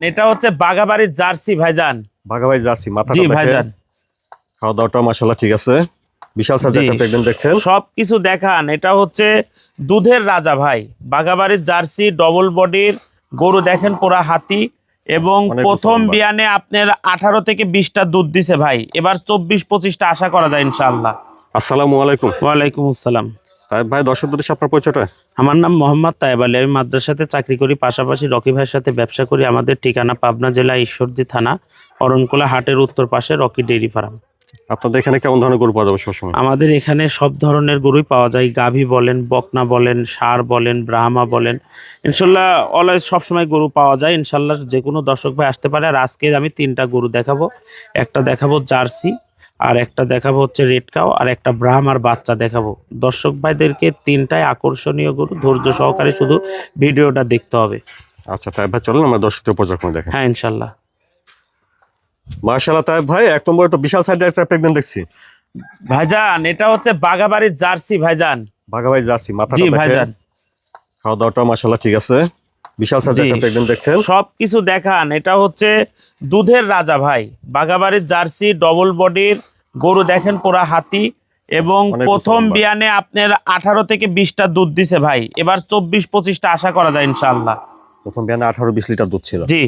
এটা হচ্ছে বাগাবাড়ির জার্সি ভাইজান। ভাগাভাই যাচ্ছি মাথা জি ভাইজান। খাওয়া দাওয়াটা মাসাল্লাহ ঠিক আছে। বিশাল সাইজের একটা দেখছেন। সবকিছু দেখান। এটা হচ্ছে দুধের রাজা ভাই। বাগাবাড়ির জার্সি ডবল বডির গরু দেখেন পুরা হাতি। এবং প্রথম বিয়ানে আপনার আঠারো থেকে বিশটা দুধ দিছে ভাই। এবার চব্বিশ পঁচিশটা আশা করা যায় ইনশাল্লাহ আসসালামু আলাইকুম। ওয়ালাইকুম আসসালাম। ভাই দর্শক দর্শক আপনার পরিচয়টা? আমার নাম মোহাম্মদ তায়েব আলী আমি মাদ্রাসাতে চাকরি করি পাশাপাশি রকি ভাইয়ের সাথে ব্যবসা করি। আমাদের ঠিকানা পাবনা জেলা ঈশ্বরদী থানা অরণকোলা হাটের উত্তর পাশে রকি ডেইরি ফার্ম। আপনাদের এখানে কেমন ধরনের গরু পাওয়া যাবে সবসময় আমাদের এখানে সব ধরনের গরুই পাওয়া যায়। গাভী বলেন বকনা বলেন সার বলেন ব্রাহ্মা বলেন। ইনশাল্লাহ অলওয়েজ সবসময় গরু পাওয়া যায়। ইনশাল্লাহ যে কোনো দর্শক ভাই আসতে পারে। আর আজকে আমি তিনটা গরু দেখাবো। একটা দেখাবো জার্সি আর একটা দেখাবো হচ্ছে রেড কাউ আর একটা ব্রাহ্মার বাচ্চা দেখাবো। দর্শক ভাইদেরকে তিনটাই আকর্ষণীয় গরু ধৈর্য সহকারে শুধু ভিডিওটা দেখতে হবে। আচ্ছা তাই ভাই চলেন আমরা দর্শকদের পর্যায়ক্রমে দেখেন হ্যাঁ ইনশাল্লাহ। মার্শাল্লাহ তাই ভাই এক নম্বর একটা বিশাল সাইজের একটা প্রেগনেন্ট দেখছি। ভাইজান এটা হচ্ছে বাগাবাড়ির জার্সি ভাইজান। ভাগাভাই যাচ্ছি মাথা জি ভাইজান। খাওয়া দাওয়াটা মাসাল্লাহ ঠিক আছে। বিশাল সাইজের জি, একটা প্রেগনেন্ট দেখছেন? সবকিছু দেখান। এটা হচ্ছে দুধের রাজা ভাই। বাগাবাড়ির জার্সি ডবল বডির গরু দেখেন পোড়া হাতি। এবং প্রথম। বিয়ানে আপনার আঠারো থেকে বিশটা দুধ দিছে ভাই। এবার চব্বিশ পঁচিশটা আশা করা যায় ইনশাল্লাহ প্রথম বিয়ানে আঠারো বিশ লিটার দুধ ছিল। জি।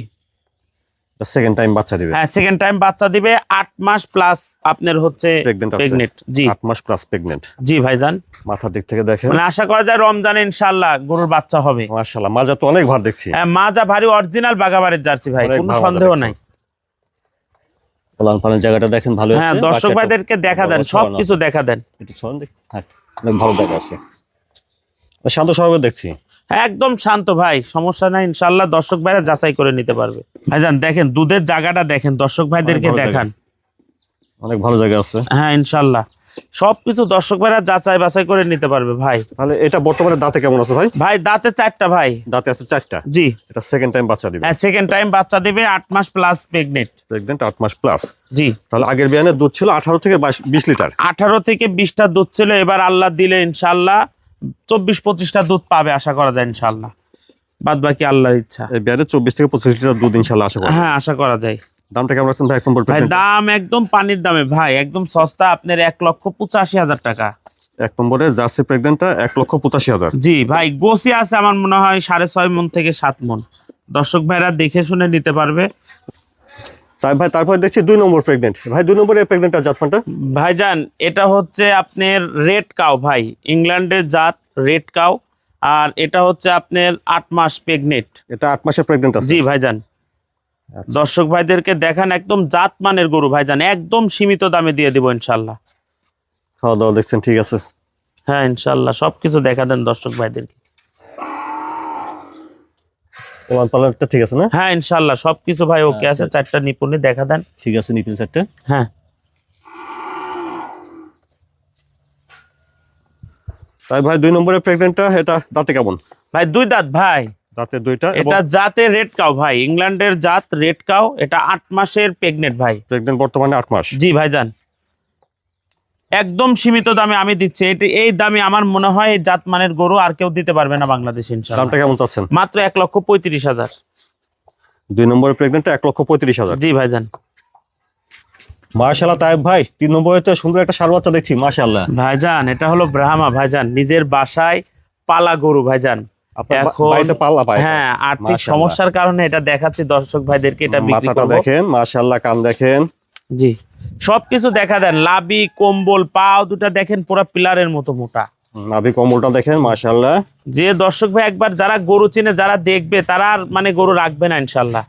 সেকেন্ড টাইম বাচ্চা দিবে। হ্যাঁ সেকেন্ড টাইম বাচ্চা দিবে আট মাস প্লাস আপনার হচ্ছে। প্রেগনেন্ট জি। আট মাস প্লাস প্রেগনেন্ট জি ভাইজান। মাথার দিক থেকে দেখেন। মানে আশা করা যায় রমজানে ইনশাল্লাহ গরুর বাচ্চা হবে। মার্শাল্লাহ মাজা তো অনেক ভার দেখছি। হ্যাঁ, মাজা ভারী অরিজিনাল বাগাবাড়ির জার্সি ভাই কোনো সন্দেহ নাই। লাল পানের জায়গাটা দেখেন ভালো হ্যাঁ দর্শক ভাইদেরকে দেখা দেন বড় সব ছড়ানো। কিছু দেখা দেন। একটু ছড়ান দেখি। হ্যাঁ ভালো জায়গা আছে। শান্ত স্বভাবে দেখছি। একদম শান্ত ভাই। সমস্যা নাই ইনশাল্লাহ দর্শক ভাইরা যাচাই করে নিতে পারবে। ভাইজান দেখেন দুধের জায়গাটা দেখেন দর্শক ভাইদেরকে দেখান। অনেক ভালো জায়গা আছে। হ্যাঁ ইনশাল্লাহ সবকিছু দর্শক ভাইরা যাচাই বাছাই করে নিতে পারবে ভাই। তাহলে এটা বর্তমানে দাঁতে কেমন আছে ভাই? ভাই দাঁতে চারটা ভাই। দাঁতে আছে চারটা? জি। এটা সেকেন্ড টাইম বাচ্চা দিবে। হ্যাঁ সেকেন্ড টাইম বাচ্চা দিবে আট মাস প্লাস প্রেগনেন্ট প্রেগনেন্ট আট মাস প্লাস জি। তাহলে আগের বিয়ানে দুধ ছিল আঠারো থেকে বিশ লিটার। আঠারো থেকে বিশটা দুধ ছিল এবার আল্লাহ দিলে ইনশাল্লাহ চব্বিশ পঁচিশটা দুধ পাবে আশা করা যায় ইনশাল্লাহ বাদ বাকি আল্লাহর ইচ্ছা। চব্বিশ থেকে পঁচিশ লিটার দুধ ইনশাল্লাহ আশা করি হ্যাঁ আশা করা যায়। দামটা কেমন আছেন ভাই? দাম একদম পানির দামে। ভাই একদম সস্তা। আপনার এক লক্ষ পঁচাশি হাজার টাকা। এক নম্বরে জার্সি প্রেগনেন্টটা এক লক্ষ পঁচাশি হাজার। জি ভাই গোসি আছে আমার মনে হয় সাড়ে ছয় মন থেকে সাত মন। দর্শক ভাইরা দেখে শুনে নিতে পারবে। তাই ভাই তারপর দেখছি দুই নম্বর প্রেগনেন্ট ভাই দুই নম্বরে প্রেগনেন্টটা জাতমানটা? ভাইজান এটা হচ্ছে আপনার রেড কাউ ভাই। ইংল্যান্ডের জাত রেড কাউ আর এটা হচ্ছে আপনার আট মাস প্রেগনেন্ট এটা আট মাসের প্রেগনেন্ট আছে। জি ভাইজান। আচ্ছা। দর্শক ভাইদেরকে দেখান একদম জাত মানের গরু ভাইজান। একদম সীমিত দামে দিয়ে দিব ইনশাল্লাহ। খাওয়া দাওয়া দেখছেন ঠিক আছে। হ্যাঁ ইনশাল্লাহ। সবকিছু দেখা দেন দর্শক ভাইদেরকে। ওলান পালানটা ঠিক আছে না? হ্যাঁ ইনশাল্লাহ সবকিছু ভাই ওকে আছে চারটা নিপুণি দেখা দেন। ঠিক আছে চারটে। হ্যাঁ। তাই ভাই দুই নম্বরের প্রেগনেন্টটা এটা দাঁতে কেমন? ভাই দুই দাঁত ভাই। দাঁতে দুইটা এটা জাতে রেড কাউ ভাই। ইংল্যান্ডের জাত রেড কাউ এটা আট মাসের প্রেগনেন্ট ভাই। প্রেগনেন্ট বর্তমানে আট মাস। জি ভাইজান। একদম সীমিত দামে আমি দিচ্ছি। এটি এই দামে আমার মনে হয় এই জাত মানের গরু আর কেউ দিতে পারবে না বাংলাদেশে ইনশাল্লাহ দামটা কেমন চাচ্ছেন? মাত্র এক লক্ষ পঁয়ত্রিশ হাজার। দুই নম্বরের প্রেগনেন্টটা এক লক্ষ পঁয়ত্রিশ হাজার। জি ভাইজান। ভাই তিন নম্বরে তো সুন্দর একটা সার বাচ্চা দেখছি মাশাল্লাহ ভাইজান এটা হলো ব্রাহ্মা ভাইজান নিজের বাসায় পালা গরু ভাইজান। হ্যাঁ আর্থিক মাশাআল্লাহ। সমস্যার কারণে এটা দেখাচ্ছি দর্শক ভাইদেরকে এটা মাথাটা দেখেন মাশাল্লাহ কান দেখেন। জি। সবকিছু দেখা দেন। লাবি কম্বল পাও দুটা দেখেন পুরো পিলারের মতো মোটা। নাভি কম্বলটা দেখেন মাশাল্লাহ যে দর্শক ভাই একবার যারা গরু চিনে যারা দেখবে তারা আর মানে গরু রাখবে না ইনশাল্লাহ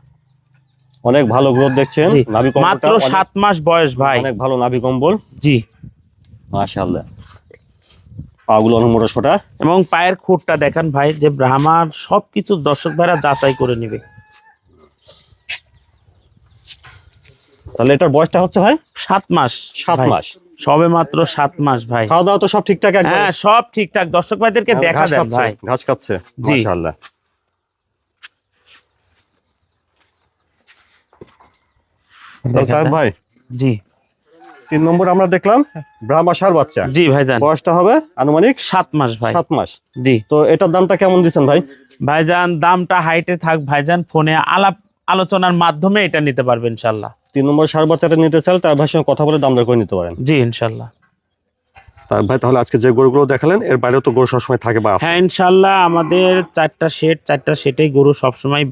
অনেক ভালো গ্রোথ দেখছেন। নাভি কম্বলটা মাত্র অনেক- সাত মাস বয়স ভাই। অনেক ভালো নাভি কম্বল। জি। মাশাল্লাহ পাগুলো অনেক মোটা সোটা। এবং পায়ের খুঁটটা দেখেন ভাই যে ব্রাহ্মার সবকিছু দর্শক ভাইরা যাচাই করে নিবে। তাহলে এটার বয়সটা হচ্ছে ভাই? সাত মাস সাত মাস। সবে মাত্র সাত মাস ভাই। খাওয়া দাওয়া তো সব ঠিকঠাক হ্যাঁ সব ঠিকঠাক। দর্শক ভাইদেরকে দেখা ঘাস দেন ভাই। ঘাস খাচ্ছে জি। মাশাআল্লাহ। দেখা। ভাই জি। তিন নম্বর আমরা দেখলাম ব্রাহ্মা সার বাচ্চা। জি ভাইজান। বয়সটা হবে আনুমানিক সাত মাস ভাই। সাত মাস। জি। তো এটার দামটা কেমন দিচ্ছেন ভাই? ভাইজান দামটা হাইটে থাক ভাইজান ফোনে আলাপ আলোচনার মাধ্যমে এটা নিতে পারবেন ইনশাল্লাহ তিন নম্বর সার বাচ্চাটা নিতে চাইলে তার ভাইয়ের সঙ্গে কথা বলে দাম দর করে নিতে পারেন। জি ইনশাল্লাহ। তার ভাই তাহলে আজকে যে গরুগুলো দেখালেন এর বাইরেও তো গরু সবসময় থাকে বা হ্যাঁ ইনশাল্লাহ আমাদের চারটা সেট চারটা সেটেই গরু সবসময়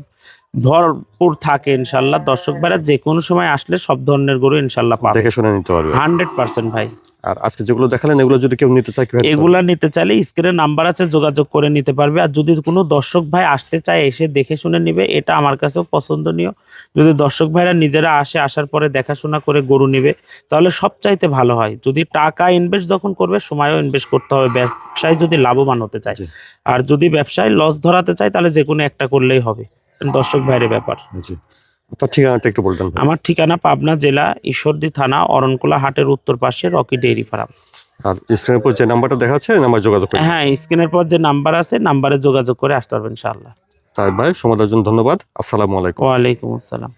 ভরপুর থাকে ইনশাল্লাহ। দর্শক ভাইরা যে কোনো সময় আসলে সব ধরনের গরু ইনশাল্লাহ দেখে শুনে নিতে পারবে। হান্ড্রেড পার্সেন্ট ভাই। আর আজকে যেগুলো দেখালেন এগুলো যদি কেউ নিতে চায় এগুলা নিতে চাইলে স্ক্রিনে নাম্বার আছে যোগাযোগ করে নিতে পারবে। আর যদি কোনো দর্শক ভাই আসতে চায় এসে দেখে শুনে নিবে এটা আমার কাছেও পছন্দনীয়। যদি দর্শক ভাইরা নিজেরা আসে আসার পরে দেখাশোনা করে গরু নিবে তাহলে সবচাইতে ভালো হয়। যদি টাকা ইনভেস্ট যখন করবে সময়ও ইনভেস্ট করতে হবে। ব্যবসায় যদি লাভবান হতে চায়। আর যদি ব্যবসায় লস ধরাতে চায় তাহলে যে কোনো একটা করলেই হবে। দর্শক ভাইয়ের ব্যাপার। জি। আপনার ঠিকানাটা একটু বলতেন আমার ঠিকানা পাবনা জেলা ঈশ্বরদী থানা অরণকুলা হাটের উত্তর পাশে রকি ডেইরি ফার্ম। আর স্ক্রিনের পর যে নাম্বারটা দেখাচ্ছে নাম্বার যোগাযোগ করে হ্যাঁ স্ক্রিনের পর যে নাম্বার আছে নাম্বারে যোগাযোগ করে আসতে পারবেন ইনশাআল্লাহ। তাই ভাই সমাধানের জন্য ধন্যবাদ। আসসালামু আলাইকুম। ওয়ালাইকুম আসসালাম।